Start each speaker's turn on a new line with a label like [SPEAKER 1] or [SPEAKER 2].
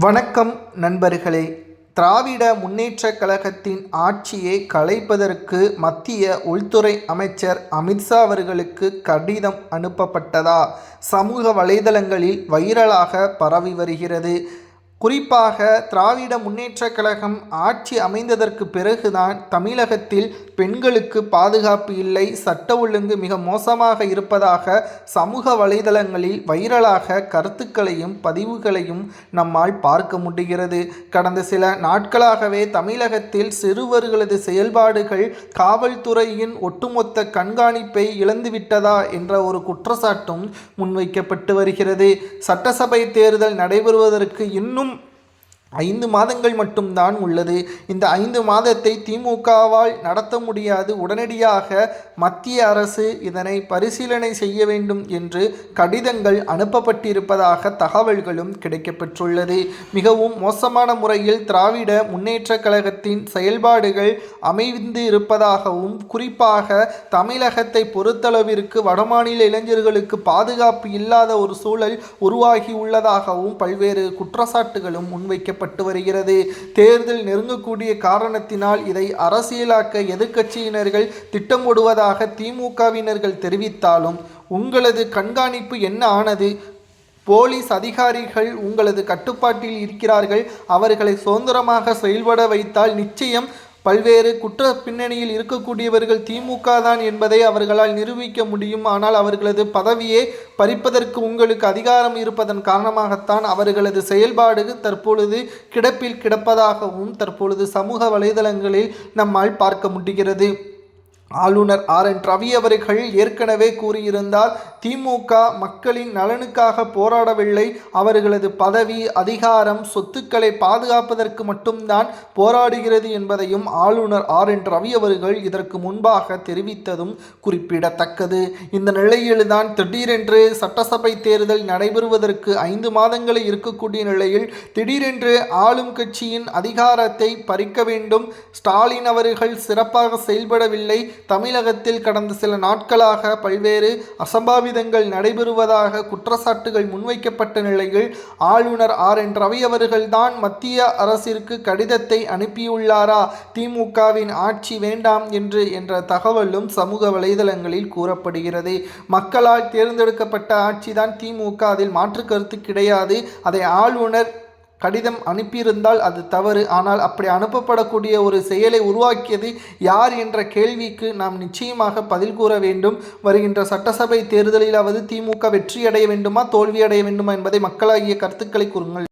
[SPEAKER 1] வணக்கம் நண்பர்களே. திராவிட முன்னேற்றக் கழகத்தின் ஆட்சியை கலைப்பதற்கு மத்திய உள்துறை அமைச்சர் அமித்ஷா அவர்களுக்கு கடிதம் அனுப்பப்பட்டதா? சமூக வலைதளங்களில் வைரலாக பரவி வருகிறது. குறிப்பாக திராவிட முன்னேற்றக் கழகம் ஆட்சி அமைந்ததற்கு பிறகுதான் தமிழகத்தில் பெண்களுக்கு பாதுகாப்பு இல்லை சட்ட ஒழுங்கு மிக மோசமாக இருப்பதாக சமூக வலைதளங்களில் வைரலாக கருத்துக்களையும் பதிவுகளையும் நம்மால் பார்க்க முடிகிறது. கடந்த சில நாட்களாகவே தமிழகத்தில் சிறுவர்களது செயல்பாடுகள் காவல்துறையின் ஒட்டுமொத்த கண்காணிப்பை இழந்துவிட்டதா என்ற ஒரு குற்றச்சாட்டும் முன்வைக்கப்பட்டு வருகிறது. சட்டசபை தேர்தல் நடைபெறுவதற்கு இன்னும் ஐந்து மாதங்கள் மட்டும்தான் உள்ளது. இந்த ஐந்து மாதத்தை திமுகவால் நடத்த முடியாது. உடனடியாக மத்திய அரசு இதனை பரிசீலனை செய்ய வேண்டும் என்று கடிதங்கள் அனுப்பப்பட்டிருப்பதாக தகவல்களும் கிடைக்கப்பெற்றுள்ளது. மிகவும் மோசமான முறையில் திராவிட முன்னேற்ற கழகத்தின் செயல்பாடுகள் அமைந்து இருப்பதாகவும் குறிப்பாக தமிழகத்தை பொறுத்தளவிற்கு வடமாநில இளைஞர்களுக்கு பாதுகாப்பு இல்லாத ஒரு சூழல் உருவாகியுள்ளதாகவும் பல்வேறு குற்றச்சாட்டுகளும் முன்வைக்க செய்யப்பட்டு வருகிறது. தேர்தல் நெருங்கக்கூடிய காரணத்தினால் இதை அரசியலாக்க எதிர்க்கட்சியினர்கள் திட்டமிடுவதாக திமுகவினர்கள் தெரிவித்தாலும் உங்களது கண்காணிப்பு என்ன ஆனது? போலீஸ் அதிகாரிகள் உங்களது கட்டுப்பாட்டில் இருக்கிறார்கள். அவர்களை சுதந்திரமாக செயல்பட வைத்தால் நிச்சயம் பல்வேறு குற்ற பின்னணியில் இருக்கக்கூடியவர்கள் திமுக தான் என்பதை அவர்களால் நிரூபிக்க முடியும். ஆனால் அவர்களது பதவியை பறிப்பதற்கு உங்களுக்கு அதிகாரம் இருப்பதன் காரணமாகத்தான் அவர்களது செயல்பாடு தற்பொழுது கிடப்பில் கிடப்பதாகவும் தற்பொழுது சமூக வலைதளங்களில் நம்மால் பார்க்க முடிகிறது. ஆளுநர் ஆர் என் ரவி அவர்கள் ஏற்கனவே கூறியிருந்தால் திமுக மக்களின் நலனுக்காக போராடவில்லை. அவர்களது பதவி அதிகாரம் சொத்துக்களை பாதுகாப்பதற்கு மட்டும்தான் போராடுகிறது என்பதையும் ஆளுநர் ஆர் என் ரவி அவர்கள் இதற்கு முன்பாக தெரிவித்ததும் குறிப்பிடத்தக்கது. இந்த நிலையில்தான் திடீரென்று சட்டசபை தேர்தல் நடைபெறுவதற்கு ஐந்து மாதங்களை இருக்கக்கூடிய நிலையில் திடீரென்று ஆளும் கட்சியின் அதிகாரத்தை பறிக்க வேண்டும். ஸ்டாலின் அவர்கள் சிறப்பாக செயல்படவில்லை. தமிழகத்தில் கடந்த சில நாட்களாக பல்வேறு அசம்பாவிதங்கள் நடைபெறுவதாக குற்றச்சாட்டுகள் முன்வைக்கப்பட்ட நிலையில் ஆளுநர் ஆர் என் ரவி அவர்கள்தான் மத்திய அரசிற்கு கடிதத்தை அனுப்பியுள்ளாரா? திமுகவின் ஆட்சி வேண்டாம் என்று என்ற தகவலும் சமூக வலைதளங்களில் கூறப்படுகிறது. மக்களால் தேர்ந்தெடுக்கப்பட்ட ஆட்சிதான் திமுக. அதில் மாற்று கருத்து கிடையாது. அதை ஆளுநர் கடிதம் அனுப்பியிருந்தால் அது தவறு. ஆனால் அப்படி அனுப்பப்படக்கூடிய ஒரு செயலை உருவாக்கியது யார் என்ற கேள்விக்கு நாம் நிச்சயமாக பதில் கூற வேண்டும். வருகின்ற சட்டசபை தேர்தலிலாவது திமுக வெற்றி அடைய வேண்டுமா தோல்வி அடைய வேண்டுமா என்பதை மக்களாகிய கருத்துக்களை கூறுங்கள்.